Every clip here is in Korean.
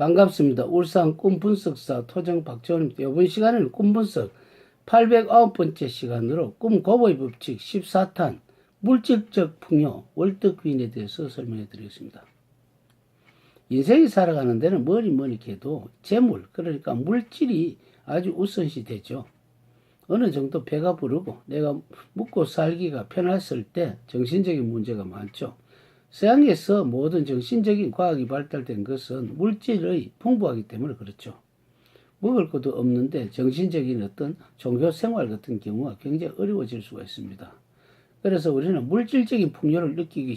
반갑습니다. 울산 꿈분석사 토정 박재원입니다. 이번 시간에는 꿈분석 809번째 시간으로 꿈 고보의 법칙 14탄 물질적 풍요 월덕귀인에 대해서 설명해 드리겠습니다. 인생이 살아가는 데는 뭐니 뭐니 해도 재물 그러니까 물질이 아주 우선시 되죠. 어느 정도 배가 부르고 내가 묵고 살기가 편했을 때 정신적인 문제가 많죠. 서양에서 모든 정신적인 과학이 발달된 것은 물질의 풍부하기 때문에 그렇죠. 먹을 것도 없는데 정신적인 어떤 종교 생활 같은 경우가 굉장히 어려워질 수가 있습니다. 그래서 우리는 물질적인 풍요를 느끼기,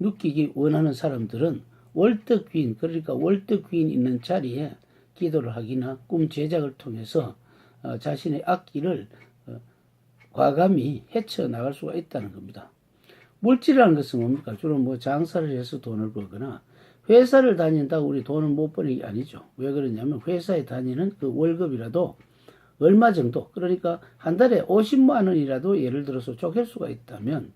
느끼기 원하는 사람들은 월덕귀인, 그러니까 월덕귀인 있는 자리에 기도를 하기나 꿈 제작을 통해서 어, 자신의 악기를 어, 과감히 헤쳐나갈 수가 있다는 겁니다. 물질이라는 것은 뭡니까? 주로 뭐 장사를 해서 돈을 벌거나 회사를 다닌다고 우리 돈을 못 버는 게 아니죠. 왜 그러냐면 회사에 다니는 그 월급이라도 얼마 정도, 그러니까 한 달에 50만 원이라도 예를 들어서 쪼갤 수가 있다면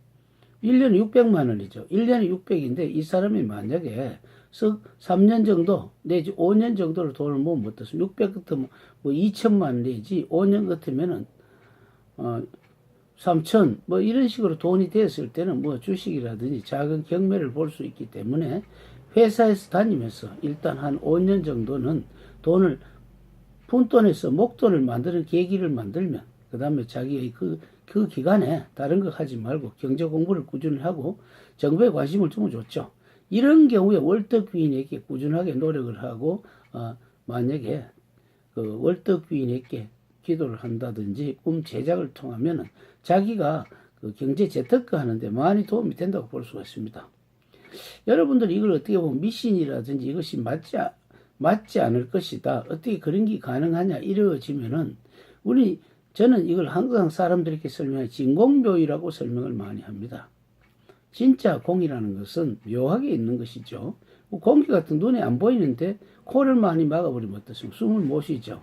1년에 600만 원이죠. 1년에 600인데 이 사람이 만약에 석 3년 정도 내지 5년 정도를 돈을 못 못했으면 600 같으면 뭐 2천만 원 내지 5년 같으면은 어 3천 뭐 이런 식으로 돈이 됐을 때는 뭐 주식이라든지 작은 경매를 볼 수 있기 때문에 회사에서 다니면서 일단 한 5년 정도는 돈을 푼돈에서 목돈을 만드는 계기를 만들면 그 다음에 자기의 그, 그 기간에 다른 거 하지 말고 경제 공부를 꾸준히 하고 정부에 관심을 주면 좋죠. 이런 경우에 월덕귀인에게 꾸준하게 노력을 하고 어, 만약에 그 월덕귀인에게 기도를 한다든지 꿈 제작을 통하면은 자기가 그 경제 재테크 하는데 많이 도움이 된다고 볼 수가 있습니다. 여러분들 이걸 어떻게 보면 미신이라든지 이것이 맞지, 아- 맞지 않을 것이다. 어떻게 그런 게 가능하냐 이루어지면은 우리 저는 이걸 항상 사람들에게 설명해 진공묘이라고 설명을 많이 합니다. 진짜 공이라는 것은 묘하게 있는 것이죠. 뭐 공기 같은 눈에 안 보이는데 코를 많이 막아버리면 어떻습니까? 숨을 못 쉬죠.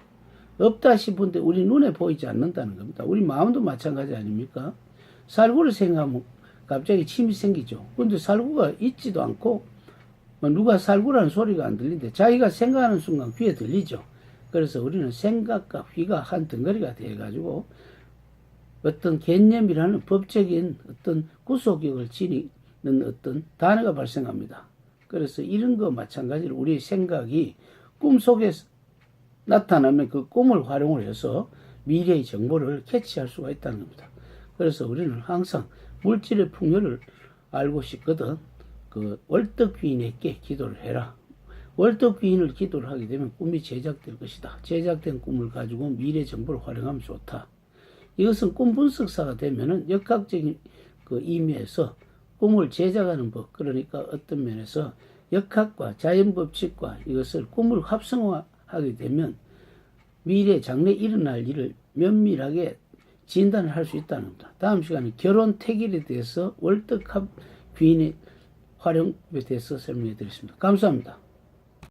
없다 싶은데 우리 눈에 보이지 않는다는 겁니다. 우리 마음도 마찬가지 아닙니까? 살구를 생각하면 갑자기 침이 생기죠. 근데 살구가 있지도 않고 뭐 누가 살구라는 소리가 안 들리는데 자기가 생각하는 순간 귀에 들리죠. 그래서 우리는 생각과 귀가 한 덩어리가 돼가지고 어떤 개념이라는 법적인 어떤 구속력을 지니는 어떤 단어가 발생합니다. 그래서 이런 거 마찬가지로 우리의 생각이 꿈속에 나타나면 그 꿈을 활용을 해서 미래의 정보를 캐치할 수가 있다는 겁니다. 그래서 우리는 항상 물질의 풍요를 알고 싶거든 그 월덕 귀인에게 기도를 해라. 월덕 귀인을 기도를 하게 되면 꿈이 제작될 것이다. 제작된 꿈을 가지고 미래 정보를 활용하면 좋다. 이것은 꿈 분석사가 되면은 역학적인 그 의미에서 꿈을 제작하는 법, 그러니까 어떤 면에서 역학과 자연 법칙과 이것을 꿈을 합성화 하게 되면 미래 장래 일어날 일을 면밀하게 진단을 할 수 있다는 겁니다. 다음 시간에 결혼 태길에 대해서 월드컵 귀인의 활용에 대해서 설명해 드리겠습니다. 감사합니다.